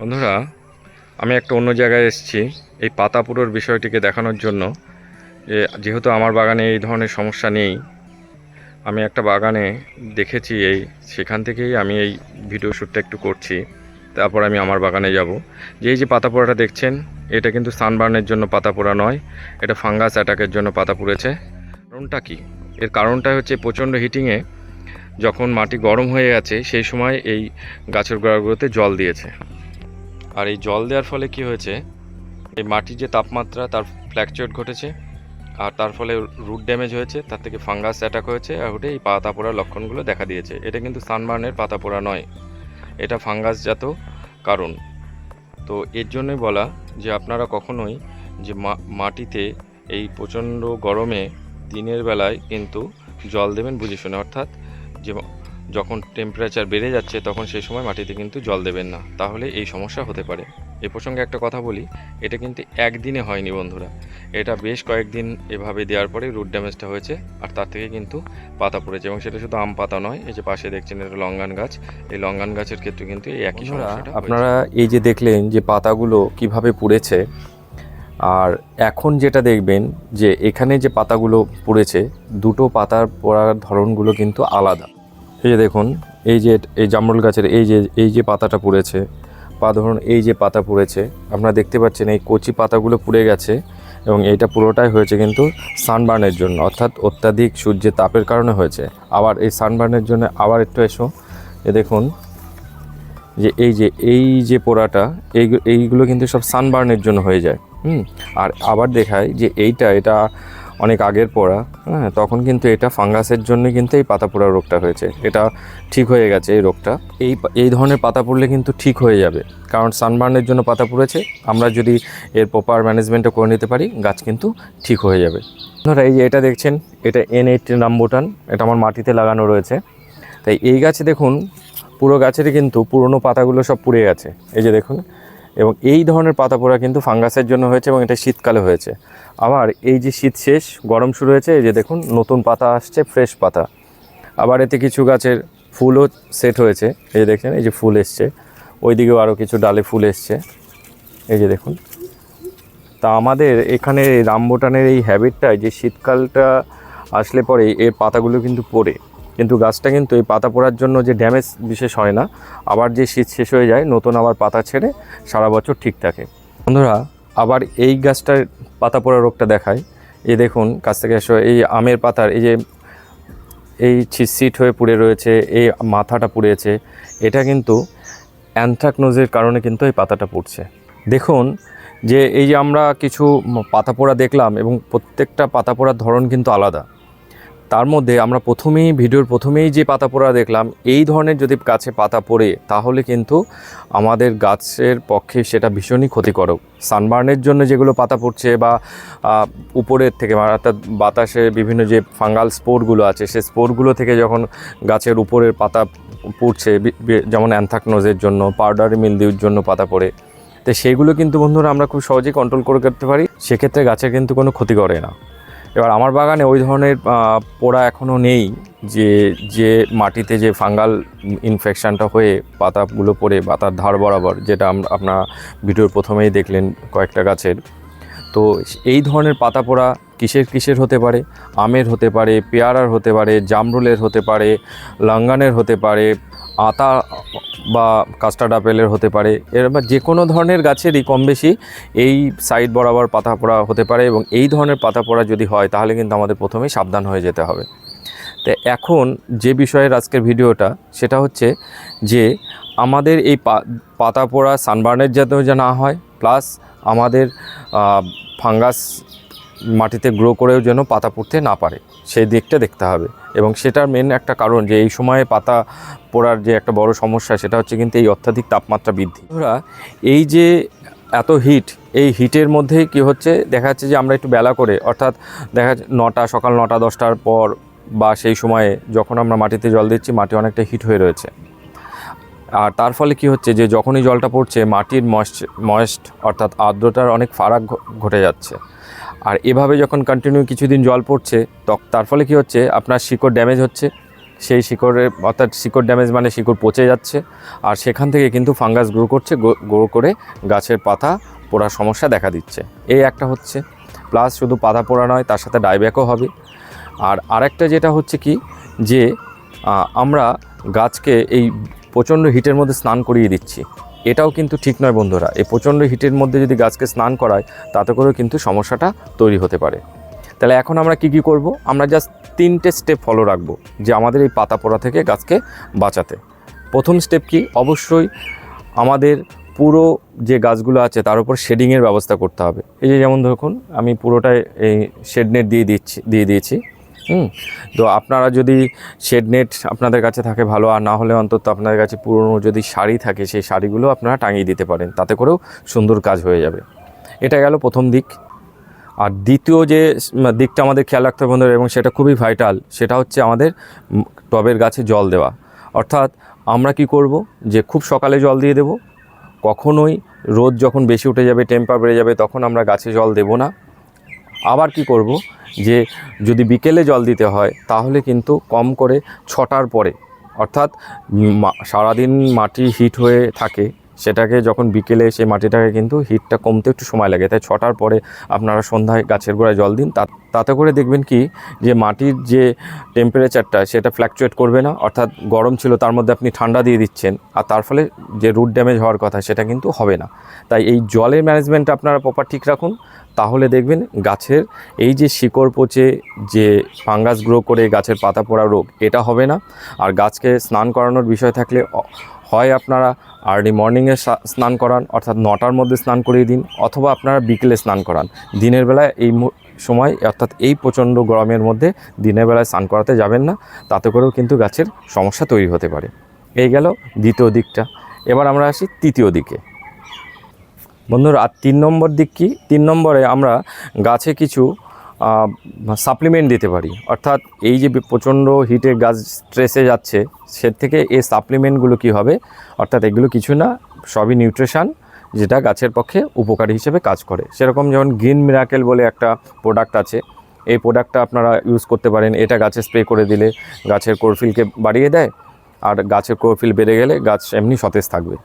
বন্ধুরা, আমি একটা অন্য জায়গায় এসেছি এই পাতা পুরোর বিষয়টিকে দেখানোর জন্য যে যেহেতু আমার বাগানে এই ধরনের সমস্যা নেই, আমি একটা বাগানে দেখেছি এই, সেখান থেকেই আমি এই ভিডিও শ্যুটটা একটু করছি, তারপর আমি আমার বাগানে যাব। যে এই যে পাতা পোড়াটা দেখছেন, এটা কিন্তু সানবার্নের জন্য পাতা পোড়া নয়, এটা ফাঙ্গাস অ্যাটাকের জন্য পাতা পুড়েছে কারণটা কি? এর কারণটা হচ্ছে প্রচণ্ড হিটিংয়ে যখন মাটি গরম হয়ে গেছে সেই সময় এই গাছের গোড়াগুলোতে জল দিয়েছে। আর এই জল দেওয়ার ফলে কি হয়েছে? এই মাটির যে তাপমাত্রা, তার ফ্ল্যাকচুয়েট ঘটেছে, আর তার ফলে রুট ড্যামেজ হয়েছে, তার থেকে ফাঙ্গাস অ্যাটাক হয়েছে, আর ওটা এই পাতা পোড়ার লক্ষণগুলো দেখা দিয়েছে। এটা কিন্তু সানবার্নের পাতা পোড়া নয়, এটা ফাঙ্গাসজাত কারণ। তো এর জন্যই বলা যে আপনারা কখনোই যে মাটিতে এই প্রচণ্ড গরমে দিনের বেলায় কিন্তু জল দেবেন বুঝে শুনে। অর্থাৎ যে যখন টেম্পারেচার বেড়ে যাচ্ছে তখন সেই সময় মাটিতে কিন্তু জল দেবেন না। তাহলে এই সমস্যা হতে পারে। এ প্রসঙ্গে একটা কথা বলি এটা কিন্তু একদিনে হয়নি বন্ধুরা। এটা বেশ কয়েকদিন এভাবে দেওয়ার পরে রুট ড্যামেজটা হয়েছে আর তার থেকে কিন্তু পাতা পড়েছে। এবং সেটা শুধু আম পাতা নয় এই যে পাশে দেখছেন এটা লঙ্গান গাছ। এই লঙ্গান গাছের ক্ষেত্রে কিন্তু এই একই সমস্যাটা আপনারা এই যে দেখলেন যে পাতাগুলো কীভাবে পুড়েছে আর এখন যেটা দেখবেন যে এখানে যে পাতাগুলো পুড়েছে দুটো পাতার পড়ার ধরনগুলো কিন্তু আলাদা। এই যে দেখুন, এই যে, এই জামরুল গাছের এই যে এই যে পাতাটা পুড়েছে বা ধরুন এই যে পাতা পুড়েছে, আপনারা দেখতে পাচ্ছেন এই কচি পাতাগুলো পুড়ে গেছে এবং এইটা পুরোটাই হয়েছে কিন্তু সানবার্নের জন্য, অর্থাৎ অত্যাধিক সূর্যের তাপের কারণে হয়েছে। আবার এই সানবার্নের জন্য আবার একটু এসো, এ দেখুন, যে এই যে এই যে পোড়াটা, এই, এইগুলো কিন্তু সব সানবার্নের জন্য হয়ে যায়, হুম? আর আবার দেখায় যে এইটা, এটা অনেক আগের পড়া হ্যাঁ তখন কিন্তু এটা ফাঙ্গাসের জন্য কিন্তু এই পাতা পোড়া রোগটা হয়েছে। এটা ঠিক হয়ে গেছে এই রোগটা। এই এই ধরনের পাতা পড়লে কিন্তু ঠিক হয়ে যাবে। কারণ সানবার্নের জন্য পাতা পড়েছে, আমরা যদি এর প্রপার ম্যানেজমেন্টটা করে নিতে পারি, গাছ কিন্তু ঠিক হয়ে যাবে। ধরো এই যে এটা দেখছেন, এটা এন এইটটি নাম্বোটান এটা আমার মাটিতে লাগানো রয়েছে। তাই এই গাছে দেখুন, পুরো গাছেরই কিন্তু পুরনো পাতাগুলো সব পুড়ে গেছে। এই যে দেখুন এবং এই ধরনের পাতা পোড়া কিন্তু ফাঙ্গাসের জন্য হয়েছে এবং এটা শীতকালে হয়েছে। আবার এই যে শীত শেষ, গরম শুরু হয়েছে, এই যে দেখুন, নতুন পাতা আসছে, ফ্রেশ পাতা। আবার এতে কিছু গাছের ফুলও সেট হয়েছে। এই যে দেখছেন, এই যে ফুল এসছে। ওইদিকেও আরও কিছু ডালে ফুল এসছে। এই যে দেখুন। তা আমাদের এখানে রামবোটানের এই হ্যাবিটটায় যে শীতকালটা আসলে পরে এর পাতাগুলো কিন্তু পড়ে। কিন্তু গাছটা কিন্তু এই পাতা পড়ার জন্য যে ড্যামেজ বিশেষ হয় না, আবার যে শীত শেষ হয়ে যায়, নতুন আবার পাতা ছেড়ে সারা বছর ঠিক থাকে। বন্ধুরা, আবার এই গাছটার পাতা পড়া রোগটা দেখায় এই দেখুন, কাছ থেকে এসো, এই আমের পাতার, এই যে এই ছিটসিট হয়ে পুড়ে রয়েছে, এই মাথাটা পুড়েছে, এটা কিন্তু অ্যানথ্রাকনোজের কারণে কিন্তু এই পাতাটা পুড়ছে। দেখুন, যে এই যে আমরা কিছু পাতা পোড়া দেখলাম এবং প্রত্যেকটা পাতা পোড়ার ধরন কিন্তু আলাদা। তার মধ্যে আমরা প্রথমেই, ভিডিওর প্রথমেই যে পাতা পোড়া দেখলাম, এই ধরনের যদি গাছে পাতা পড়ে, তাহলে কিন্তু আমাদের গাছের পক্ষে সেটা ভীষণই ক্ষতিকারক সানবার্নের জন্য যেগুলো পাতা পড়ছে বা উপরের থেকে অর্থাৎ বাতাসে বিভিন্ন যে ফাঙ্গাল স্পোরগুলো আছে সেই স্পোরগুলো থেকে যখন গাছের উপরের পাতা পড়ছে যেমন অ্যানথাকনোজের জন্য, পাউডার মিলদিউর জন্য পাতা পড়ে, তো সেইগুলো কিন্তু বন্ধুরা আমরা খুব সহজেই কন্ট্রোল করে করতে পারি। সেক্ষেত্রে গাছের কিন্তু কোনো ক্ষতি করে না। এবার আমার বাগানে ওই ধরনের পোড়া এখনও নেই যে যে মাটিতে যে ফাঙ্গাল ইনফেকশানটা হয়ে পাতাগুলো পড়ে পাতার ধার বরাবর, যেটা আপনারা ভিডিওর প্রথমেই দেখলেন কয়েকটা গাছের। তো এই ধরনের পাতা পোড়া কিসের কিসের হতে পারে? আমের হতে পারে, পেয়ারার হতে পারে, জামরুলের হতে পারে, লাঙ্গানের হতে পারে, আতা বা কাস্টার্ড আপেলের হতে পারে। এর বা যে কোনো ধরনের গাছেরই কম বেশি এই সাইড বরাবর পাতা পোড়া হতে পারে এবং এই ধরনের পাতা পোড়া যদি হয়, তাহলে কিন্তু আমাদের প্রথমেই সাবধান হয়ে যেতে হবে। তো এখন যে বিষয়ের আজকের ভিডিওটা, সেটা হচ্ছে যে আমাদের এই পাতা পোড়া সানবার্নের যাতেও যেন না হয় প্লাস আমাদের ফাঙ্গাস মাটিতে গ্রো করেও যেন পাতা পড়তে না পারে, সেই দিকটা দেখতে হবে। এবং সেটার মেন একটা কারণ যে এই সময়ে পাতা পড়ার যে একটা বড় সমস্যা, সেটা হচ্ছে কিন্তু এই অত্যাধিক তাপমাত্রা বৃদ্ধি। বন্ধুরা, এই যে এত হিট এই হিটের মধ্যে কি হচ্ছে? দেখা যাচ্ছে যে আমরা একটু বেলা করে, অর্থাৎ দেখা যাচ্ছে নটা, সকাল নটা, দশটার পর বা সেই সময়ে যখন আমরা মাটিতে জল দিচ্ছি, মাটি অনেকটা হিট হয়ে রয়েছে। আর তার ফলে কি হচ্ছে যে যখনই জলটা পড়ছে, মাটির ময়েস্ট ময়েস্ট অর্থাৎ আর্দ্রতার অনেক ফারাক ঘটে যাচ্ছে। আর এভাবে যখন কন্টিনিউ কিছুদিন জল পড়ছে তার ফলে কি হচ্ছে? আপনার শিকড় ড্যামেজ হচ্ছে। সেই শিকড়ের অর্থাৎ শিকড় ড্যামেজ মানে শিকড় পচে যাচ্ছে। আর সেখান থেকে কিন্তু ফাঙ্গাস গ্রো করছে গ্রো করে গাছের পাতা পোড়ার সমস্যা দেখা দিচ্ছে। এই একটা হচ্ছে। প্লাস শুধু পাতা পোড়া নয়, তার সাথে ডাইব্যাকও হবে। আর আরেকটা যেটা হচ্ছে কি? যে আমরা গাছকে এই প্রচণ্ড হিটের মধ্যে স্নান করিয়ে দিচ্ছি। এটাও কিন্তু ঠিক নয় বন্ধুরা। এই প্রচণ্ড হিটের মধ্যে যদি গাছকে স্নান করায়, তাতে করেও কিন্তু সমস্যাটা তৈরি হতে পারে। তাহলে এখন আমরা কি কি করব? আমরা জাস্ট তিনটে স্টেপ ফলো রাখব যে আমাদের এই পাতা পোড়া থেকে গাছকে বাঁচাতে। প্রথম স্টেপ কি? অবশ্যই আমাদের পুরো যে গাছগুলো আছে, তার উপর শেডিংয়ের ব্যবস্থা করতে হবে। এই যে যেমন দেখুন আমি পুরোটাই এই শেড নেট দিয়ে দিচ্ছি, দিয়ে দিয়েছি। হুম। তো আপনারা যদি শেড নেট আপনাদের কাছে থাকে ভালো, আর না হলে অন্তত আপনাদের কাছে পুরনো যদি শাড়ি থাকে, সেই শাড়িগুলো আপনারা টাঙিয়ে দিতে পারেন। তাতে করেও সুন্দর কাজ হয়ে যাবে। এটা গেল প্রথম দিক। আর দ্বিতীয় যে দিকটা আমাদের খেয়াল রাখতে হবে বন্ধুরা, এবং সেটা খুবই ভাইটাল সেটা হচ্ছে আমাদের টবের গাছে জল দেওয়া। অর্থাৎ আমরা কি করব? যে খুব সকালে জল দিয়ে দেব, কখনোই রোদ যখন বেশি উঠে যাবে টেম্পার বেড়ে যাবে, তখন আমরা গাছে জল দেব না। আবার কি করব? যে যদি বিকেলে জল দিতে হয়, তাহলে কিন্তু কম করে ছটার পরে, অর্থাৎ সারাদিন মাটি হিট হয়ে থাকে সেটাকে যখন বিকেলে সেই মাটিটাকে কিন্তু হিটটা কমতে একটু সময় লাগে। তাই ছটার পরে আপনারা সন্ধ্যায় গাছের গোড়ায় জল দিন। তাতে করে দেখবেন কি যে মাটির যে টেম্পারেচারটা সেটা ফ্ল্যাকচুয়েট করবে না। অর্থাৎ গরম ছিল তার মধ্যে আপনি ঠান্ডা দিয়ে দিচ্ছেন আর তার ফলে যে রুট ড্যামেজ হওয়ার কথা সেটা কিন্তু হবে না। তাই এই জলের ম্যানেজমেন্টটা আপনারা প্রপার ঠিক রাখুন। তাহলে দেখবেন গাছের এই যে শিকড় পচে যে ফাঙ্গাস গ্রো করে গাছের পাতা পোড়া রোগ, এটা হবে না। আর গাছকে স্নান করানোর বিষয় থাকলে হয় আপনারা আর্লি মর্নিংয়ে স্নান করান, অর্থাৎ নটার মধ্যে স্নান করিয়ে দিন, অথবা আপনারা বিকেলে স্নান করান। দিনের বেলায় এই সময়, অর্থাৎ এই প্রচণ্ড গরমের মধ্যে দিনের বেলায় স্নান করাতে যাবেন না, তাতে করেও কিন্তু গাছের সমস্যা তৈরি হতে পারে। এই গেল দ্বিতীয় দিকটা। এবার আমরা আসি তৃতীয় দিকে। বন্ধুরা, আর তিন নম্বর দিক কি? তিন নম্বরে আমরা গাছে কিছু সাপ্লিমেন্ট দিতে পারি। অর্থাৎ এই যে প্রচণ্ড হিটে গাছ স্ট্রেসে যাচ্ছে, সে থেকে এই সাপ্লিমেন্টগুলো কি হবে? অর্থাৎ এগুলো কিছু না, সবই নিউট্রিশান যেটা গাছের পক্ষে উপকারী হিসেবে কাজ করে। সেরকম যেমন গ্রিন মিরাকেল বলে একটা প্রোডাক্ট আছে। এই প্রোডাক্টটা আপনারা ইউজ করতে পারেন। এটা গাছে স্প্রে করে দিলে গাছের কোরফিলকে বাড়িয়ে দেয় আর গাছের কোরফিল বেড়ে গেলে গাছ এমনি সতেজ থাকবে।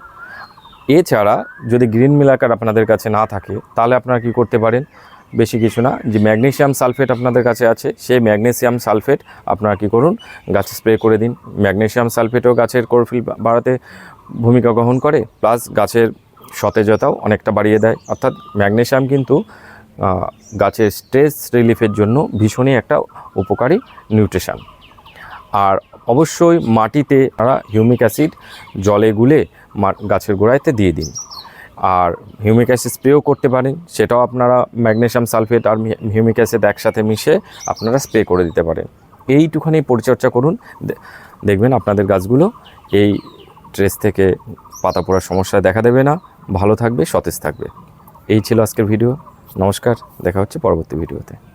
এছাড়া যদি গ্রিন মিলাকার আপনাদের কাছে না থাকে, তাহলে আপনারা কি করতে পারেন? বেশি কিছু না। যে ম্যাগনেসিয়াম সালফেট আপনাদের কাছে আছে, সেই ম্যাগনেসিয়াম সালফেট আপনারা কি করুন, গাছে স্প্রে করে দিন। ম্যাগনেসিয়াম সালফেটও গাছের কোরফিল বাড়াতে ভূমিকা গ্রহণ করে, প্লাস গাছের সতেজতাও অনেকটা বাড়িয়ে দেয়। অর্থাৎ ম্যাগনেসিয়াম কিন্তু গাছের স্ট্রেস রিলিফের জন্য ভীষণই একটা উপকারী নিউট্রিশন। আর অবশ্যই মাটিতে তারা হিউমিক অ্যাসিড জলে গুলে গাছের গোড়াইতে দিয়ে দিন। আর হিউমিক অ্যাসিড স্প্রেও করতে পারেন। সেটাও আপনারা ম্যাগনেশিয়াম সালফেট আর হিউমিক অ্যাসিড একসাথে মিশে আপনারা স্প্রে করে দিতে পারেন। এইটুখানি পরিচর্যা করুন। দেখবেন আপনাদের গাছগুলো এই ট্রেস থেকে পাতা পোড়ার সমস্যা দেখা দেবে না। ভালো থাকবে, সতেজ থাকবে। এই ছিল আজকের ভিডিও। নমস্কার। দেখা হচ্ছে পরবর্তী ভিডিওতে।